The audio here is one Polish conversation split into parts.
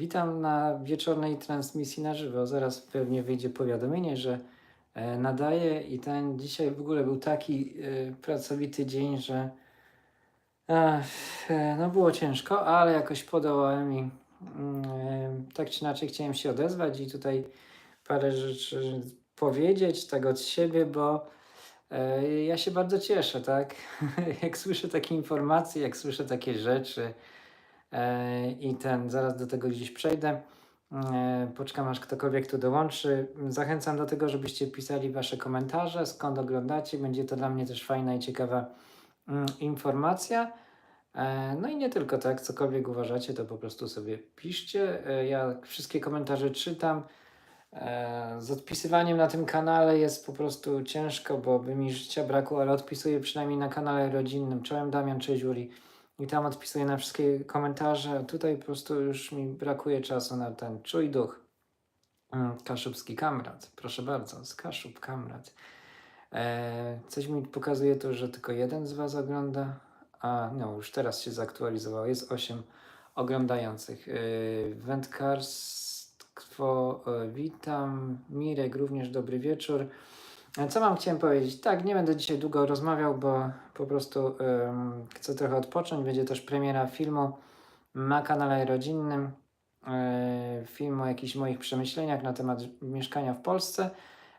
Witam na wieczornej transmisji na żywo. Zaraz pewnie wyjdzie powiadomienie, że e, nadaję i ten dzisiaj w ogóle był taki e, pracowity dzień, że e, no było ciężko, ale jakoś podołałem i mm, tak czy inaczej chciałem się odezwać i tutaj parę rzeczy powiedzieć tak od siebie, bo ja się bardzo cieszę, tak? jak słyszę takie informacje, jak słyszę takie rzeczy, I ten, zaraz do tego gdzieś przejdę. E, Poczekam aż ktokolwiek tu dołączy. Zachęcam do tego, żebyście pisali wasze komentarze, skąd oglądacie. Będzie to dla mnie też fajna i ciekawa mm, informacja. E, No i nie tylko tak, cokolwiek uważacie, to po prostu sobie piszcie. E, Ja wszystkie komentarze czytam. E, Z odpisywaniem na tym kanale jest po prostu ciężko, bo by mi życia brakło, ale odpisuję przynajmniej na kanale rodzinnym. Czołem Damian, cześć Juli. I tam odpisuję na wszystkie komentarze. Tutaj po prostu już mi brakuje czasu na ten czuj duch. Mm, Kaszubski kamrat. Proszę bardzo, z Kaszub kamrat. E, coś mi pokazuje tu, że tylko jeden z Was ogląda. A, no, już teraz się zaktualizowało. Jest 8 oglądających. E, wędkarstwo, e, witam. Mirek, również dobry wieczór. Co mam chciałem powiedzieć? Tak, nie będę dzisiaj długo rozmawiał, bo po prostu chcę trochę odpocząć. Będzie też premiera filmu na kanale rodzinnym. E, film o jakichś moich przemyśleniach na temat mieszkania w Polsce.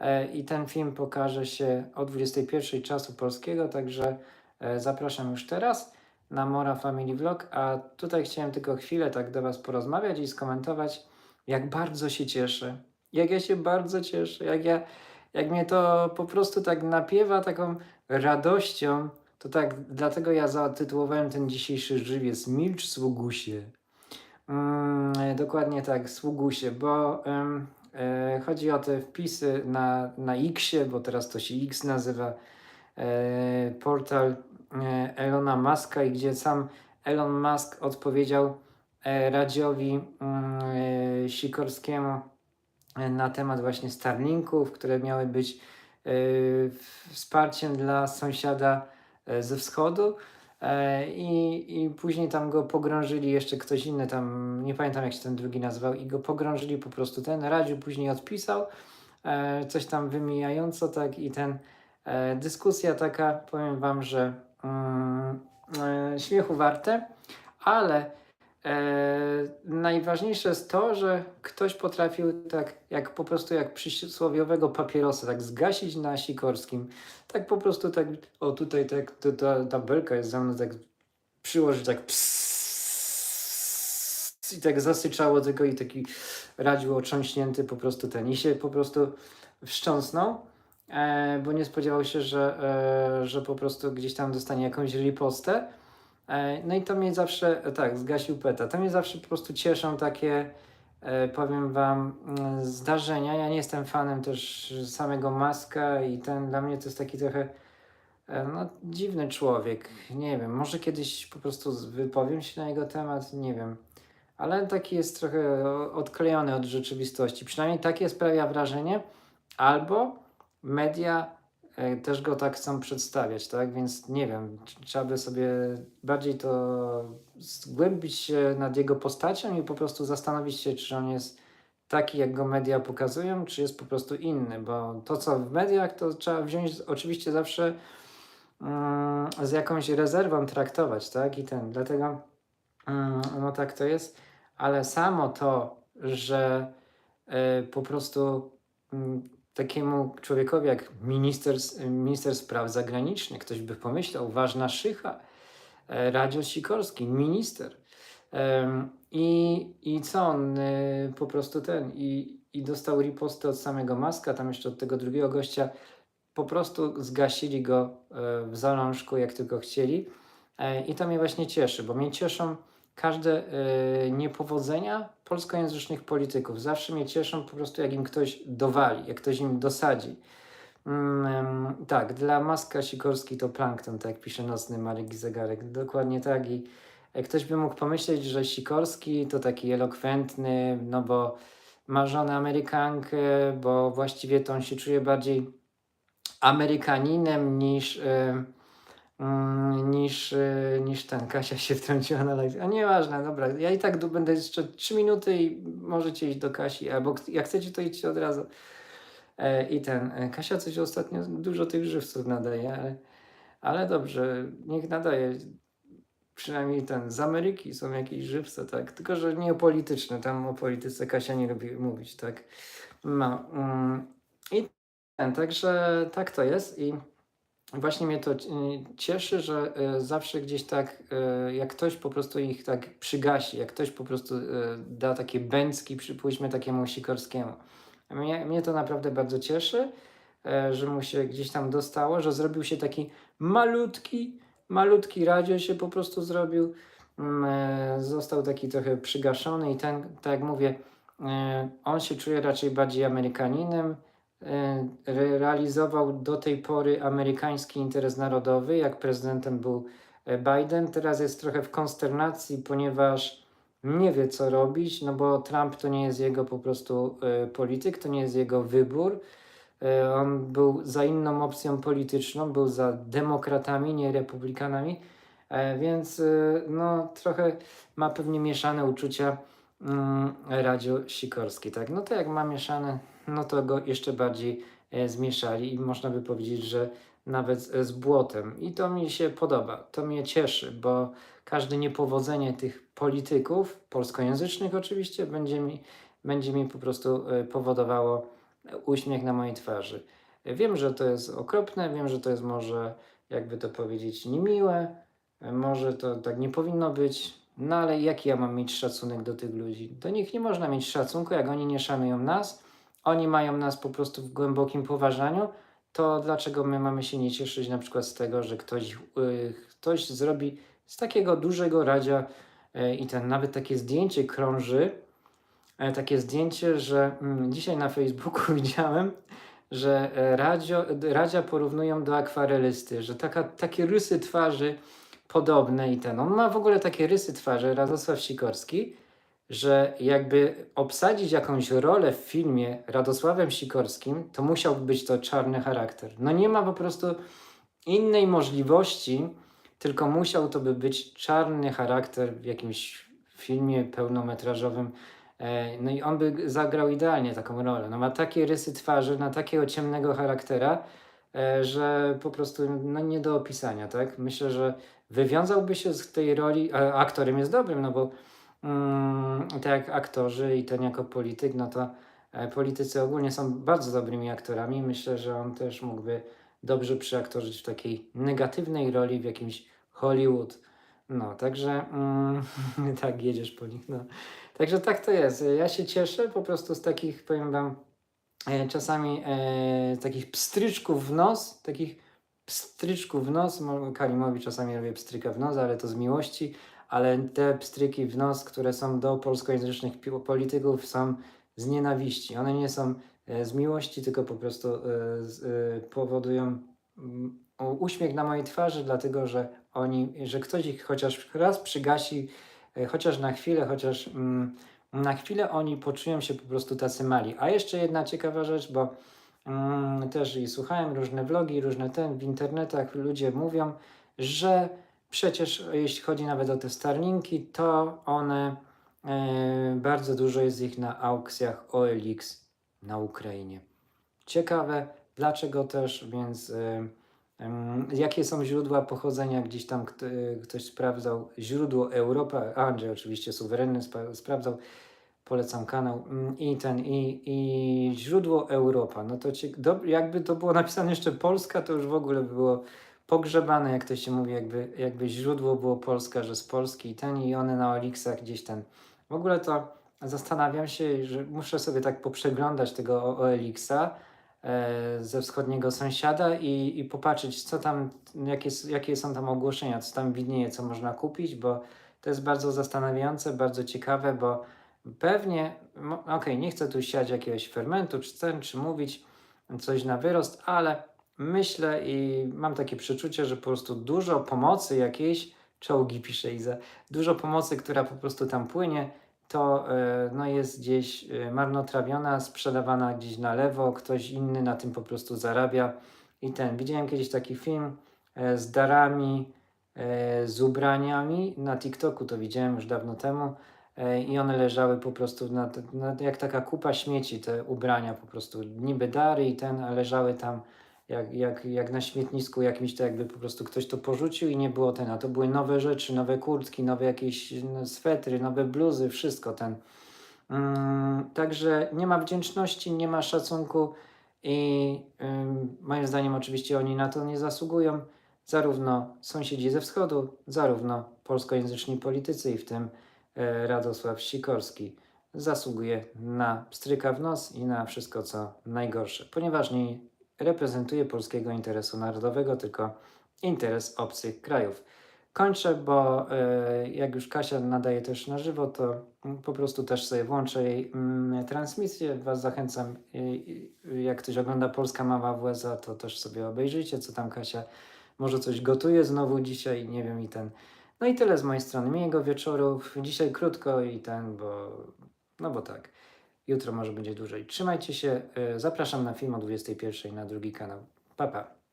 E, I ten film pokaże się o 21 czasu polskiego, także e, zapraszam już teraz na Mora Family Vlog. A tutaj chciałem tylko chwilę tak do Was porozmawiać i skomentować, jak bardzo się cieszę. Jak ja się bardzo cieszę, jak ja jak mnie to po prostu tak napiewa taką radością, to tak, dlatego ja zatytułowałem ten dzisiejszy żywiec Milcz Sługusie. Mm, dokładnie tak, Sługusie, bo em, e, chodzi o te wpisy na, na Xie, bo teraz to się X nazywa, e, portal e, Elona Muska i gdzie sam Elon Musk odpowiedział Radziowi e, Sikorskiemu, na temat właśnie Starlinków, które miały być y, wsparciem dla sąsiada e, ze wschodu. E, I, I później tam go pogrążyli jeszcze ktoś inny, tam nie pamiętam jak się ten drugi nazywał, i go pogrążyli po prostu ten. Radziu później odpisał, e, coś tam wymijająco, tak, i ten e, dyskusja taka, powiem Wam, że mm, e, śmiechu warte, ale E, najważniejsze jest to, że ktoś potrafił tak, jak po prostu jak przysłowiowego papierosa, tak zgasić na Sikorskim, tak po prostu tak, o tutaj tak, to, ta, ta belka jest za mną, tak przyłożyć, tak psss, i tak zasyczało tylko i taki radził otrząśnięty po prostu ten i się po prostu wstrząsnął, e, bo nie spodziewał się, że, e, że po prostu gdzieś tam dostanie jakąś ripostę. E, No i to mnie zawsze, e, tak, zgasił peta. To mnie zawsze po prostu cieszą takie, e, powiem Wam, mm, zdarzenia. Ja nie jestem fanem też samego Maska i ten dla mnie to jest taki trochę, no, dziwny człowiek. Nie wiem, może kiedyś po prostu wypowiem się na jego temat, nie wiem. Ale taki jest trochę odklejony od rzeczywistości. Przynajmniej takie sprawia wrażenie. Albo media też go tak chcą przedstawiać, tak? Więc nie wiem, tr- trzeba by sobie bardziej to zgłębić się nad jego postacią i po prostu zastanowić się, czy on jest taki, jak go media pokazują, czy jest po prostu inny, bo to, co w mediach, to trzeba wziąć oczywiście zawsze mm, z jakąś rezerwą traktować, tak? I ten, dlatego mm, no tak to jest, ale samo to, że e, po prostu mm, takiemu człowiekowi jak minister, minister spraw zagranicznych, ktoś by pomyślał, ważna szycha, e, Radio Sikorski, minister. I, I co on e, po prostu ten, i, i dostał ripostę od samego Maska, tam jeszcze od tego drugiego gościa, po prostu zgasili go e, w zalążku, jak tylko chcieli. I to mnie właśnie cieszy, bo mnie cieszą każde niepowodzenia polskojęzycznych polityków. Zawsze mnie cieszą po prostu, jak im ktoś dowali, jak ktoś im dosadzi. Mm, tak, dla Maska Sikorski to plankton, tak pisze nocny Marek Zegarek. Dokładnie tak. I e, ktoś by mógł pomyśleć, że Sikorski to taki elokwentny, no bo ma żonę Amerykankę, bo właściwie to on się czuje bardziej Amerykaninem niż, mm, niż, y, niż ten. Kasia się wtrąciła na live. A nieważne, dobra. Ja i tak będę jeszcze 3 minuty i możecie iść do Kasi, albo jak chcecie, to idźcie od razu. E, I ten. e, Kasia coś ostatnio dużo tych żywców nadaje, ale, ale dobrze, niech nadaje. Przynajmniej ten, z Ameryki są jakieś żywce, tak? Tylko, że nie polityczne, tam o polityce Kasia nie lubi mówić, tak? No, mm, i ten, także tak to jest i właśnie mnie to y, cieszy, że y, zawsze gdzieś tak, y, jak ktoś po prostu ich tak przygasi, jak ktoś po prostu da takie bęcki, przypuśćmy takiemu Sikorskiemu. Mnie, mnie to naprawdę bardzo cieszy, e, że mu się gdzieś tam dostało, że zrobił się taki malutki, malutki radio się po prostu zrobił. Mm, e, Został taki trochę przygaszony i ten, tak jak mówię, e, on się czuje raczej bardziej Amerykaninem. E, re- Realizował do tej pory amerykański interes narodowy, jak prezydentem był e, Biden. Teraz jest trochę w konsternacji, ponieważ nie wie co robić, no bo Trump to nie jest jego po prostu e, polityk, to nie jest jego wybór. On był za inną opcją polityczną, był za demokratami, nie republikanami, więc no trochę ma pewnie mieszane uczucia mm, Radio Sikorski, tak? No to jak ma mieszane, no to go jeszcze bardziej e, zmieszali i można by powiedzieć, że nawet z błotem. I to mi się podoba, to mnie cieszy, bo każde niepowodzenie tych polityków, polskojęzycznych oczywiście, będzie mi, będzie mi po prostu e, powodowało uśmiech na mojej twarzy. Wiem, że to jest okropne, wiem, że to jest może, jakby to powiedzieć, niemiłe, może to tak nie powinno być, no ale jaki ja mam mieć szacunek do tych ludzi? Do nich nie można mieć szacunku, jak oni nie szanują nas, oni mają nas po prostu w głębokim poważaniu, to dlaczego my mamy się nie cieszyć na przykład z tego, że ktoś, y, ktoś zrobi z takiego dużego radzia y, i ten nawet takie zdjęcie krąży, e, takie zdjęcie, że mm, dzisiaj na Facebooku widziałem, że e, radio, Radzia porównują do akwarelysty, że taka, takie rysy twarzy podobne i ten. On ma w ogóle takie rysy twarzy, Radosław Sikorski, że jakby obsadzić jakąś rolę w filmie Radosławem Sikorskim, to musiałby być to czarny charakter. No nie ma po prostu innej możliwości, tylko musiał to by być czarny charakter w jakimś filmie pełnometrażowym. E, No i on by zagrał idealnie taką rolę. No ma takie rysy twarzy, na takiego ciemnego charaktera, e, że po prostu no nie do opisania, tak? Myślę, że wywiązałby się z tej roli, a aktorem jest dobrym, no bo mm, tak jak aktorzy i ten jako polityk, no to e, politycy ogólnie są bardzo dobrymi aktorami. Myślę, że on też mógłby dobrze przyaktorzyć w takiej negatywnej roli w jakimś Hollywood. No, także mm, tak jedziesz po nich, no. Także tak to jest. Ja się cieszę po prostu z takich, powiem wam, e, czasami e, takich pstryczków w nos, takich pstryczków w nos. Mo- Karimowi czasami robię pstryka w nos, ale to z miłości. Ale te pstryki w nos, które są do polskojęzycznych polityków, są z nienawiści. One nie są e, z miłości, tylko po prostu e, e, powodują mm, uśmiech na mojej twarzy, dlatego że oni, że ktoś ich chociaż raz przygasi, chociaż na chwilę, chociaż mm, na chwilę oni poczują się po prostu tacy mali. A jeszcze jedna ciekawa rzecz, bo mm, też i słuchałem różne vlogi, różne ten w internetach ludzie mówią, że przecież jeśli chodzi nawet o te Starlinki, to one e, bardzo dużo jest ich na aukcjach OLX na Ukrainie. Ciekawe, dlaczego też, więc e, jakie są źródła pochodzenia, gdzieś tam kto, ktoś sprawdzał, źródło Europa, Andrzej oczywiście suwerenny spa, sprawdzał, polecam kanał Mm, i ten, i, i źródło Europa, no to ci, do, jakby to było napisane jeszcze Polska, to już w ogóle by było pogrzebane, jak to się mówi, jakby, jakby źródło było Polska, że z Polski i ten, i one na Olixach gdzieś ten. W ogóle to zastanawiam się, że muszę sobie tak poprzeglądać tego O- OLX-a e, ze wschodniego sąsiada i, i popatrzeć, co tam, jakie, jakie są tam ogłoszenia, co tam widnieje, co można kupić, bo to jest bardzo zastanawiające, bardzo ciekawe, bo pewnie, okej, nie chcę tu siać jakiegoś fermentu, czy ten, czy mówić coś na wyrost, ale myślę i mam takie przeczucie, że po prostu dużo pomocy jakiejś, czołgi pisze Iza, dużo pomocy, która po prostu tam płynie, to e, no, jest gdzieś e, marnotrawiona, sprzedawana gdzieś na lewo, ktoś inny na tym po prostu zarabia i ten. Widziałem kiedyś taki film, e, z darami, z ubraniami. Na TikToku to widziałem już dawno temu. E, I one leżały po prostu na, na, jak taka kupa śmieci, te ubrania po prostu, niby dary i ten, a leżały tam jak, jak, jak na śmietnisku jakimś, to jakby po prostu ktoś to porzucił i nie było ten, a to były nowe rzeczy, nowe kurtki, nowe jakieś no, swetry, nowe bluzy, wszystko ten. Mm, także nie ma wdzięczności, nie ma szacunku i moim zdaniem oczywiście oni na to nie zasługują. Zarówno sąsiedzi ze wschodu, zarówno polskojęzyczni politycy i w tym Radosław Sikorski zasługuje na stryka w nos i na wszystko co najgorsze, ponieważ nie reprezentuje polskiego interesu narodowego, tylko interes obcych krajów. Kończę, bo e, jak już Kasia nadaje też na żywo, to po prostu też sobie włączę jej mm, transmisję. Was zachęcam, e, e, jak ktoś ogląda Polska Mama w USA, to też sobie obejrzyjcie, co tam Kasia może coś gotuje znowu dzisiaj, nie wiem i ten. No i tyle z mojej strony. Miłego wieczoru. Dzisiaj krótko i ten, bo no bo tak. Jutro może będzie dłużej. Trzymajcie się. e, Zapraszam na film o 21 na drugi kanał. Pa, pa.